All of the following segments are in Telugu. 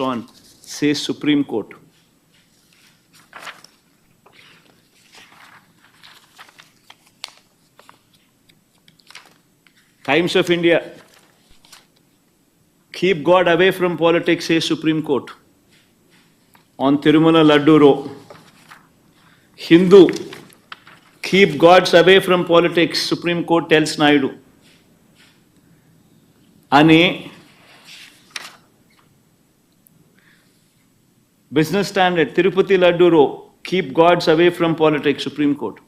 on, says Supreme Court. Times of India. Keep God away from politics, says Supreme Court. On Tirumala Laddu. Hindu. Keep gods away from politics, Supreme Court tells Naidu. అని Business Standard Tirupati laddu keep gods away from politics Supreme Court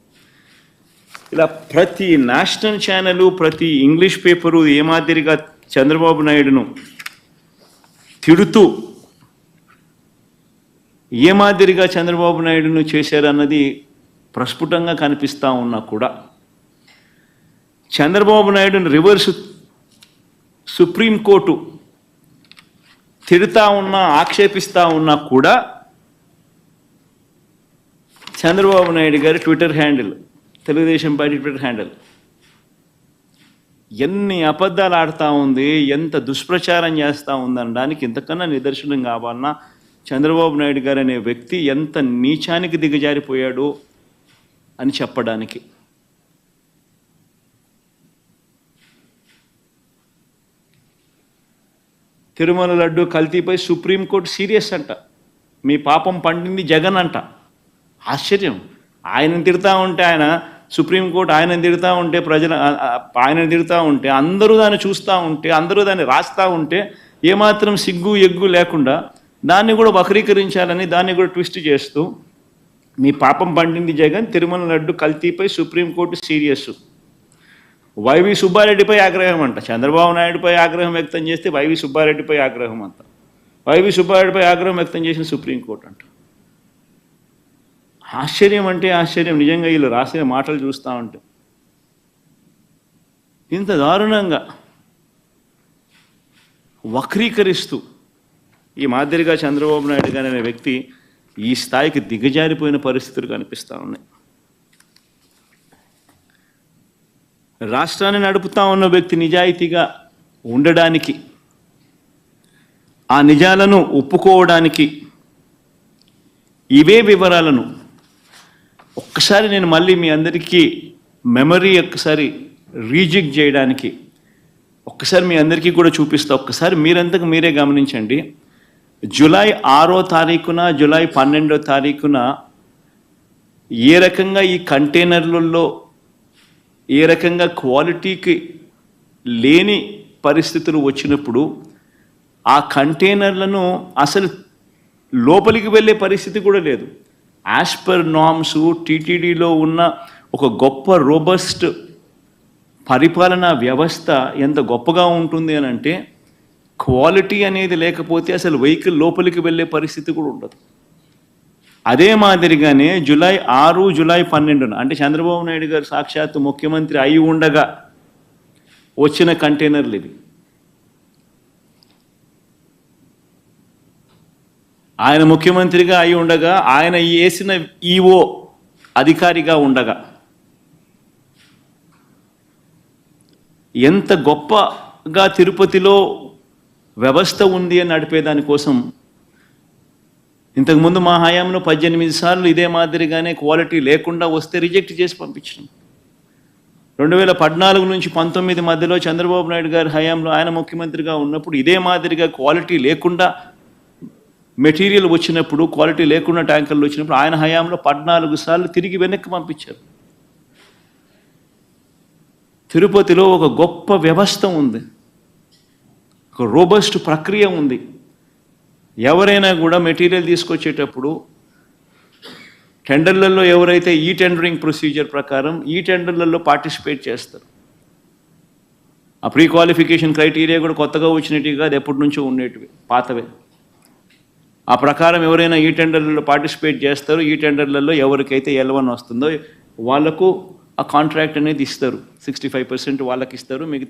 ఇలా ప్రతి నేషనల్ ఛానల్ ప్రతి ఇంగ్లీష్ పేపరు ఏ మాదిరిగా చంద్రబాబు నాయుడును తిడుతూ ఏ మాదిరిగా చంద్రబాబు నాయుడును చేశారన్నది ప్రస్ఫుటంగా కనిపిస్తూ ఉన్నా కూడా చంద్రబాబు నాయుడును రివర్స్ సుప్రీంకోర్టు తిడతా ఉన్నా ఆక్షేపిస్తూ ఉన్నా కూడా Chandrababu Naidu garu Twitter handle Telugu Desam party Twitter handle. ఎన్ని అబద్ధాలు ఆడుతూ ఉంది ఎంత దుష్ప్రచారం చేస్తూ ఉందనడానికి ఇంతకన్నా నిదర్శనం కావాలన్నా చంద్రబాబు నాయుడు గారు అనే వ్యక్తి ఎంత నీచానికి దిగజారిపోయాడు అని చెప్పడానికి. తిరుమల లడ్డు కల్తీపై సుప్రీంకోర్టు సీరియస్ అంట. మీ పాపం పండింది జగన్ అంట. ఆశ్చర్యం. ఆయన తిడతా ఉంటే ఆయన సుప్రీంకోర్టు ఆయన తిడతా ఉంటే ప్రజల ఆయన తిడతా ఉంటే అందరూ దాన్ని చూస్తూ ఉంటే అందరూ దాన్ని రాస్తూ ఉంటే ఏమాత్రం సిగ్గు ఎగ్గు లేకుండా దాన్ని కూడా వక్రీకరించాలని దాన్ని కూడా ట్విస్ట్ చేస్తూ మీ పాపం పండింది జగన్ తిరుమల లడ్డు కల్తీపై సుప్రీంకోర్టు సీరియస్ వైవి సుబ్బారెడ్డిపై ఆగ్రహం అంట. చంద్రబాబు నాయుడుపై ఆగ్రహం వ్యక్తం చేస్తే వైవి సుబ్బారెడ్డిపై ఆగ్రహం అంట. వైవి సుబ్బారెడ్డిపై ఆగ్రహం వ్యక్తం చేసిన సుప్రీంకోర్టు అంట. ఆశ్చర్యం అంటే ఆశ్చర్యం. నిజంగా వీళ్ళు రాసిన మాటలు చూస్తూ ఉంటే. ఇంత దారుణంగా వక్రీకరిస్తూ ఈ మాదిరిగా చంద్రబాబు నాయుడు గారి అనే వ్యక్తి ఈ స్థాయికి దిగజారిపోయిన పరిస్థితులు కనిపిస్తూ ఉన్నాయి. రాష్ట్రాన్ని నడుపుతా ఉన్న వ్యక్తి నిజాయితీగా ఉండడానికి ఆ నిజాలను ఒప్పుకోవడానికి ఇవే వివరాలను ఒక్కసారి నేను మళ్ళీ మీ అందరికీ మెమరీ ఒక్కసారి రీజిక్ చేయడానికి ఒక్కసారి మీ అందరికీ కూడా చూపిస్తా. ఒక్కసారి మీరంతకు మీరే గమనించండి. జూలై ఆరో తారీఖున జూలై పన్నెండో తారీఖున ఏ రకంగా ఈ కంటైనర్లలో ఏ రకంగా క్వాలిటీకి లేని పరిస్థితులు వచ్చినప్పుడు ఆ కంటైనర్లను అసలు లోపలికి వెళ్ళే పరిస్థితి కూడా లేదు. యాస్పర్ నామ్స్ టీటీడీలో ఉన్న ఒక గొప్ప రోబస్ట్ పరిపాలనా వ్యవస్థ ఎంత గొప్పగా ఉంటుంది అని అంటే క్వాలిటీ అనేది లేకపోతే అసలు వెహికల్ లోపలికి వెళ్ళే పరిస్థితి కూడా ఉండదు. అదే మాదిరిగానే జులై ఆరు జులై పన్నెండున అంటే చంద్రబాబు నాయుడు గారు సాక్షాత్తు ముఖ్యమంత్రి అయి ఉండగా వచ్చిన కంటైనర్లు ఇవి. ఆయన ముఖ్యమంత్రిగా అయి ఉండగా ఆయన వేసిన ఈఓ అధికారిగా ఉండగా ఎంత గొప్పగా తిరుపతిలో వ్యవస్థ ఉంది అని నడిపేదానికోసం ఇంతకుముందు మా హయాంలో పద్దెనిమిది సార్లు ఇదే మాదిరిగానే క్వాలిటీ లేకుండా వస్తే రిజెక్ట్ చేసి పంపించడం. రెండు వేల పద్నాలుగు నుంచి పంతొమ్మిది మధ్యలో చంద్రబాబు నాయుడు గారి హయాంలో ఆయన ముఖ్యమంత్రిగా ఉన్నప్పుడు ఇదే మాదిరిగా క్వాలిటీ లేకుండా మెటీరియల్ వచ్చినప్పుడు క్వాలిటీ లేకుండా ట్యాంకర్లు వచ్చినప్పుడు ఆయన హయాంలో పద్నాలుగు సార్లు తిరిగి వెనక్కి పంపించారు. తిరుపతిలో ఒక గొప్ప వ్యవస్థ ఉంది. ఒక రోబస్ట్ ప్రక్రియ ఉంది. ఎవరైనా కూడా మెటీరియల్ తీసుకొచ్చేటప్పుడు టెండర్లలో ఎవరైతే ఈ టెండరింగ్ ప్రొసీజర్ ప్రకారం ఈ టెండర్లలో పార్టిసిపేట్ చేస్తారు. ఆ ప్రీ క్వాలిఫికేషన్ క్రైటీరియా కూడా కొత్తగా వచ్చినట్టుగా కాదు ఎప్పటి నుంచో ఉండేటివి పాతవే. ఆ ప్రకారం ఎవరైనా ఈ టెండర్లలో పార్టిసిపేట్ చేస్తారో ఈ టెండర్లలో ఎవరికైతే ఎలవన్ వస్తుందో వాళ్ళకు ఆ కాంట్రాక్ట్ అనేది ఇస్తారు. సిక్స్టీ ఫైవ్ పర్సెంట్ వాళ్ళకి ఇస్తారు మిగతా